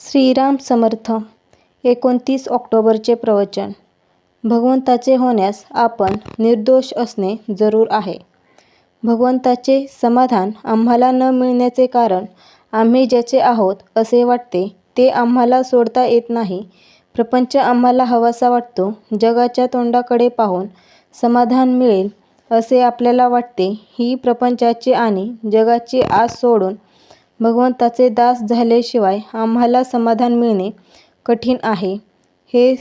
श्रीराम समर्थ एकोणतीस ऑक्टोबरचे प्रवचन. भगवंताचे होण्यास आपण निर्दोष असणे जरूर आहे. भगवंताचे समाधान आम्हाला न मिळण्याचे कारण आम्ही ज्याचे आहोत असे वाटते ते आम्हाला सोडता येत नाही. प्रपंच आम्हाला हवासा वाटतो जगाच्या तोंडाकडे पाहून समाधान मिळेल असे आपल्याला वाटते. ही प्रपंचाची आणि जगाची आस सोडून भगवंताचे दास झाल्याशिवाय आम्हाला समाधान मिळणे कठीण आहे. हे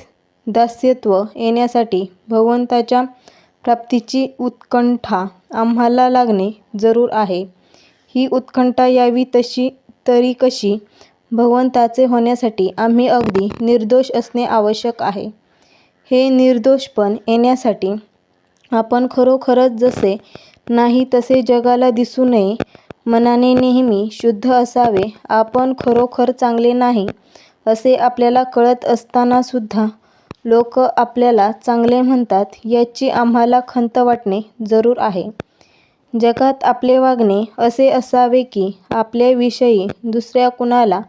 दास्यत्व येण्यासाठी भगवंताच्या प्राप्तीची उत्कंठा आम्हाला लागणे जरूर आहे. ही उत्कंठा यावी तशी तरी कशी भगवंताचे होण्यासाठी आम्ही अगदी निर्दोष असणे आवश्यक आहे. हे निर्दोषपण येण्यासाठी आपण खरोखरच जसे नाही तसे जगाला दिसू नये मनाने नेहमी शुद्ध असावे आपण खरोखर चांगले नाही असे आपल्याला कळत असतानासुद्धा लोक आपल्याला चांगले म्हणतात याची आम्हाला खंत वाटणे जरूर आहे. जगात आपले वागणे असे असावे की आपल्याविषयी दुसऱ्या कुणाला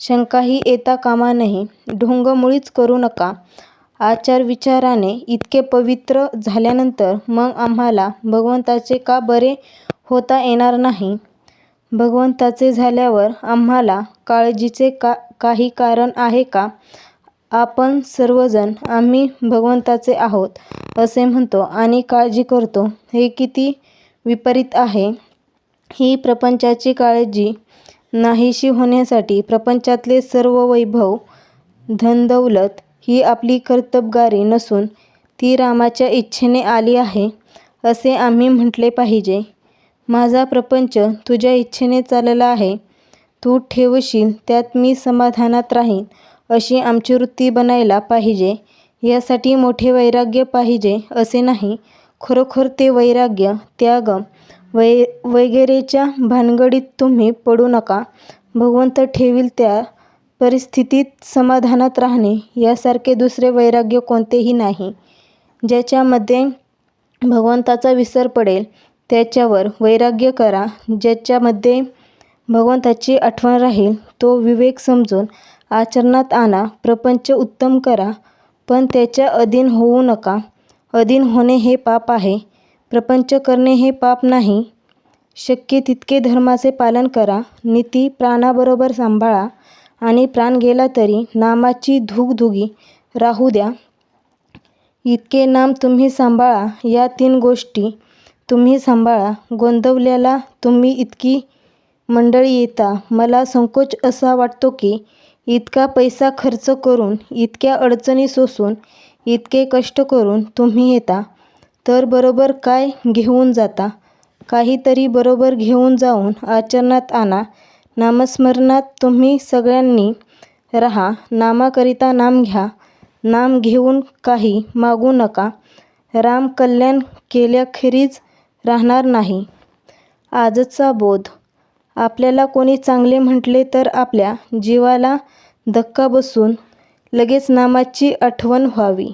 शंकाही येता कामा नये ढोंग मुळीच करू नका. आचारविचाराने इतके पवित्र झाल्यानंतर मग आम्हाला भगवंताचे का बरे होता येणार नाही? भगवंताचे झाल्यावर आम्हाला काळजीचे का काही कारण आहे का? आपण सर्वजण आम्ही भगवंताचे आहोत असे म्हणतो आणि काळजी करतो. हे किती विपरीत आहे. ही प्रपंचाची काळजी नाहीशी होण्यासाठी प्रपंचातले सर्व वैभव धनदौलत ही आपली कर्तबगारी नसून ती रामाच्या इच्छेने आली आहे असे आम्ही म्हटले पाहिजे. माझा प्रपंच तुझ्या इच्छेने चालला आहे. तू ठेवशील त्यात मी समाधानात राहीन अशी आमची वृत्ती बनायला पाहिजे. यासाठी मोठे वैराग्य पाहिजे असे नाही. खरोखर ते वैराग्य त्याग वै वगैरेच्या भानगडीत तुम्ही पडू नका. भगवंत ठेवील त्या परिस्थितीत समाधानात राहणे यासारखे दुसरे वैराग्य कोणतेही नाही. ज्याच्यामध्ये भगवंताचा विसर पडेल त्याच्यावर वैराग्य करा ज्याच्यामध्ये भगवंताची आठवण राहील तो विवेक समजून आचरणात आणा प्रपंच उत्तम करा पण त्याच्या अधीन होऊ नका. अधीन होणे हे पाप आहे प्रपंच करणे हे पाप नाही. शक्य तितके धर्माचे पालन करा नीती प्राणाबरोबर सांभाळा आणि प्राण गेला तरी नामाची धुगधुगी राहू द्या. इतके नाम तुम्ही सांभाळा या तीन गोष्टी तुम्ही सांभाळा. गोंदवल्याला तुम्ही इतकी मंडळी येता. मला संकोच असा वाटतो की इतका पैसा खर्च करून इतक्या अडचणी सोसून इतके कष्ट करून तुम्ही येता. तर बरोबर काय घेऊन जाता? काहीतरी बरोबर घेऊन जाऊन आचरणात आणा. नामस्मरणात तुम्ही सगळ्यांनी राहा. नामाकरिता नाम घ्या. नाम घेऊन काही मागू नका. राम कल्याण केल्याखेरीज राहणार नाही. आजचा बोध. आपल्याला कोणी चांगले म्हटले तर आपल्या जीवाला धक्का बसून लगेच नामाची आठवण व्हावी.